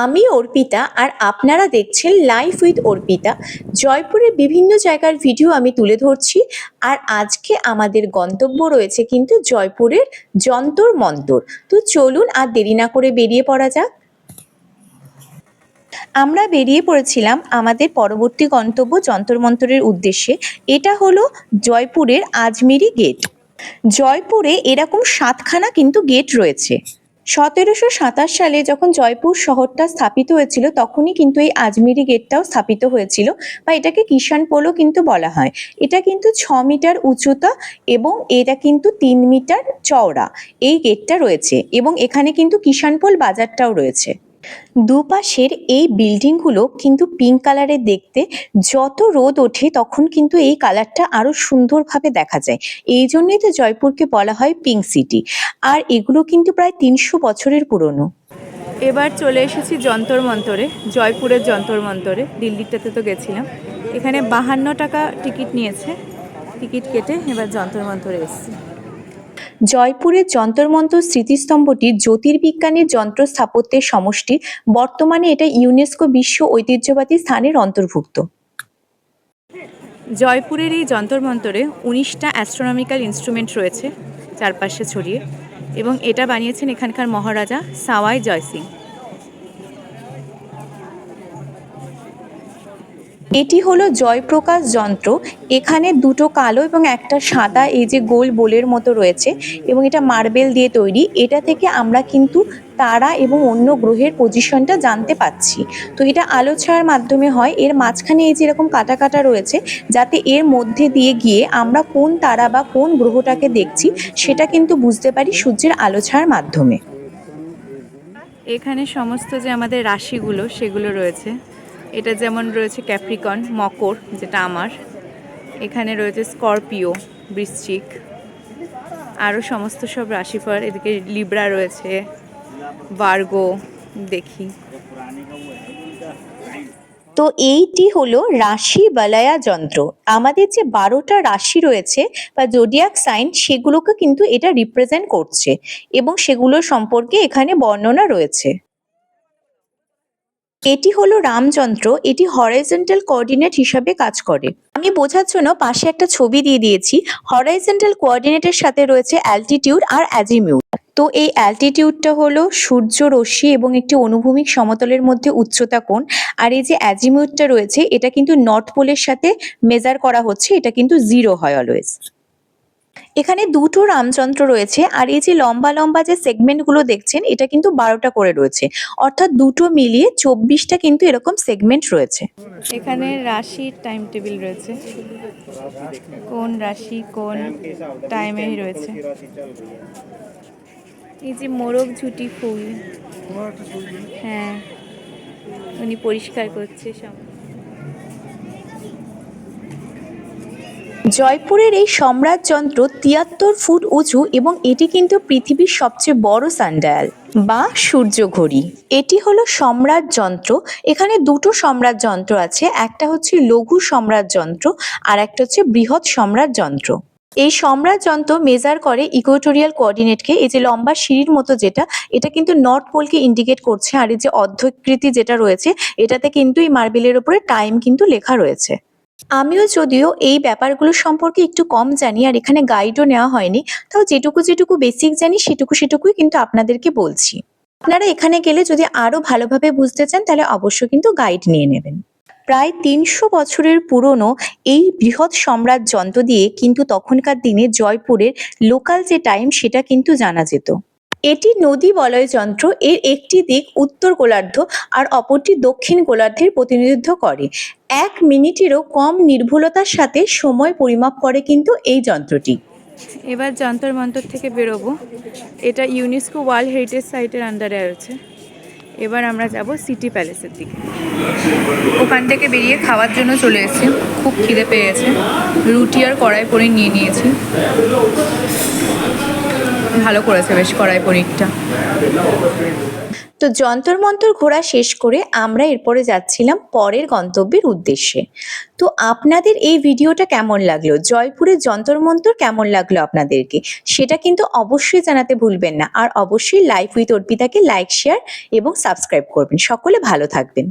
আমি অর্পিতা আর আপনারা দেখছেন লাইফ উইথ অর্পিতা। জয়পুরের বিভিন্ন জায়গার ভিডিও আমি তুলে ধরছি। আর আজকে আমাদের গন্তব্য রয়েছে কিন্তু জয়পুরের যন্তর মন্তর। তো চলুন আর দেরি না করে বেরিয়ে পড়া যাক। আমরা বেরিয়ে পড়েছিলাম আমাদের পরবর্তী গন্তব্য যন্তর মন্তরের উদ্দেশ্যে। এটা হলো জয়পুরের আজমিরি গেট জয়পুরে এরকম সাতখানা কিন্তু গেট রয়েছে। সতেরোশো সাতাশ সালে যখন জয়পুর শহরটা স্থাপিত হয়েছিল, তখনই কিন্তু এই আজমিরি গেটটাও স্থাপিত হয়েছিল বা এটাকে কিষান পোলও কিন্তু বলা হয়। এটা কিন্তু ছ মিটার উচ্চতা এবং এটা কিন্তু তিন মিটার চওড়া এই গেটটা রয়েছে এবং এখানে কিন্তু কিষান পোল বাজারটাও রয়েছে। দুপাশের এই বিল্ডিংগুলো কিন্তু পিঙ্ক কালারের দেখতে, যত রোদ ওঠে তখন কিন্তু এই কালারটা আরও সুন্দরভাবে দেখা যায়। এই জন্যই তো জয়পুরকে বলা হয় পিঙ্ক সিটি। আর এগুলো কিন্তু প্রায় তিনশো বছরের পুরনো। এবার চলে এসেছি যন্তর মন্তরে, জয়পুরের যন্তর মন্তরে, দিল্লিটাতে তো গেছিলাম। এখানে বাহান্ন টাকা টিকিট নিয়েছে, টিকিট কেটে এবার যন্তর মন্তরে এসেছি। জয়পুরের যন্তরমন্তর স্মৃতিস্তম্ভটি জ্যোতির্বিজ্ঞানের যন্ত্র স্থাপত্যের সমষ্টি। বর্তমানে এটা ইউনেস্কো বিশ্ব ঐতিহ্যবাহী স্থানের অন্তর্ভুক্ত। জয়পুরের এই যন্তর মন্তরে উনিশটা অ্যাস্ট্রোনমিক্যাল ইনস্ট্রুমেন্ট রয়েছে চারপাশে ছড়িয়ে এবং এটা বানিয়েছেন এখানকার মহারাজা সাওয়াই জয়সিং। এটি হলো জয়প্রকাশ যন্ত্র। এখানে দুটো কালো এবং একটা সাদা, এই যে গোল বোলের মতো রয়েছে এবং এটা মার্বেল দিয়ে তৈরি। এটা থেকে আমরা কিন্তু তারা এবং অন্য গ্রহের পজিশনটা জানতে পাচ্ছি। তো এটা আলো ছায়ার মাধ্যমে হয়। এর মাঝখানে এই যে এরকম কাটা কাটা রয়েছে, যাতে এর মধ্যে দিয়ে গিয়ে আমরা কোন তারা বা কোন গ্রহটাকে দেখছি, সেটা কিন্তু বুঝতে পারি সূর্যের আলো ছায়ার মাধ্যমে। এখানে সমস্ত যে আমাদের রাশিগুলো, সেগুলো রয়েছে। এটা যেমন রয়েছে ক্যাপ্রিকন, মকর, যেটা আমার। এখানে রয়েছে স্করপিও, বৃশ্চিক। আরও সমস্ত সব রাশিফল, এদিকে লিব্রা রয়েছে বার্গো দেখি। তো এইটি হলো রাশি বালায়া যন্ত্র। আমাদের যে বারোটা রাশি রয়েছে বা জোডিয়াক সাইন সেগুলোকে কিন্তু এটা রিপ্রেজেন্ট করছে এবং সেগুলো সম্পর্কে এখানে বর্ণনা রয়েছে। এটি হলো রামযন্ত্র, এটি হরাইজেন্টাল কোঅর্ডিনেট হিসাবে কাজ করে। আমি বোঝার জন্য পাশে একটা ছবি দিয়ে দিয়েছি। হরাইজেন্টাল কোঅর্ডিনেটের সাথে রয়েছে অ্যালটিটিউড আর অ্যাজিমিউড তো এই অ্যালটিটিউডটা হলো সূর্য রশ্মি এবং একটি অনুভূমিক সমতলের মধ্যে উচ্চতা কোণ। আর এই যে অ্যাজিমিউডটা রয়েছে, এটা কিন্তু নর্থ পোলের সাথে মেজার করা হচ্ছে, এটা কিন্তু জিরো হয় অলওয়েজ এখানে দুটো রামযন্ত্র রয়েছে, আর এই যে লম্বা লম্বা যে সেগমেন্টগুলো দেখছেন, এটা কিন্তু বারোটা করে রয়েছে। অর্থাৎ দুটো মিলিয়ে চব্বিশটা কিন্তু এরকম সেগমেন্ট রয়েছে। এখানে রাশির টাইম টেবিল রয়েছে। কোন রাশি কোন টাইমে রয়েছে। এই যে মোরগ ঝুটি ফুল। হ্যাঁ উনি পরিষ্কার করছে সব। জয়পুরের এই সম্রাট যন্ত্র তিয়াত্তর ফুট উঁচু এবং এটি কিন্তু পৃথিবীর সবচেয়ে বড় সানডায়াল বা সূর্য ঘড়ি এটি হলো সম্রাট যন্ত্র এখানে দুটো সম্রাট যন্ত্র আছে, একটা হচ্ছে লঘু সম্রাট যন্ত্র আর একটা হচ্ছে বৃহৎ সম্রাট যন্ত্র এই সম্রাট যন্ত্র মেজার করে ইকুয়েটোরিয়াল কোঅর্ডিনেটকে এই যে লম্বা সিঁড়ির মতো যেটা, এটা কিন্তু নর্থ পোলকে ইন্ডিকেট করছে আর এই যে অর্ধকৃতি যেটা রয়েছে, এটাতে কিন্তু এই মার্বেলের উপরে টাইম কিন্তু লেখা রয়েছে। আমিও যদিও এই ব্যাপারগুলো সম্পর্কে একটু কম জানি, আর এখানে গাইডও নেওয়া হয়নি। তাও যেটুকু যেটুকু বেসিক জানি, সেটুকু সেটুকুই কিন্তু আপনাদেরকে বলছি। আপনারা এখানে গেলে যদি আরও ভালোভাবে বুঝতে চান, তাহলে অবশ্যই কিন্তু গাইড নিয়ে নেবেন। প্রায় তিনশো বছরের পুরনো এই বৃহৎ সম্রাট যন্ত্র দিয়ে কিন্তু তখনকার দিনে জয়পুরের লোকাল যে টাইম সেটা কিন্তু জানা যেত। এটি নদী বলয় যন্ত্র এর একটি দিক উত্তর গোলার্ধ আর অপরটি দক্ষিণ গোলার্ধের প্রতিনিধিত্ব করে। এক মিনিটেরও কম নির্ভুলতার সাথে সময় পরিমাপ করে কিন্তু এই যন্ত্রটি। এবার যন্তর মন্তর থেকে বেরোবো। এটা ইউনেস্কো ওয়ার্ল্ড হেরিটেজ সাইটের আন্ডারে আছে এবার আমরা যাব সিটি প্যালেসের দিকে। ওখান থেকে বেরিয়ে খাওয়ার জন্য চলে এসেছি। খুব খিদে পেয়েছে। রুটি আর কড়াই পনির নিয়ে নিয়েছি। ভালো করেছে বেশ কড়াই পনিরটা। তো যন্তর মন্তর ঘোরা শেষ করে আমরা এরপরে যাচ্ছিলাম পরের গন্তব্যের উদ্দেশ্যে। তো আপনাদের এই ভিডিওটা কেমন লাগল? জয়পুরের যন্তর মন্তর কেমন লাগল আপনাদেরকে? সেটা কিন্তু অবশ্যই জানাতে ভুলবেন না। আর অবশ্যই লাইফ উইথ অর্পিতাকে লাইক, শেয়ার এবং সাবস্ক্রাইব করবেন। সকলে ভালো থাকবেন।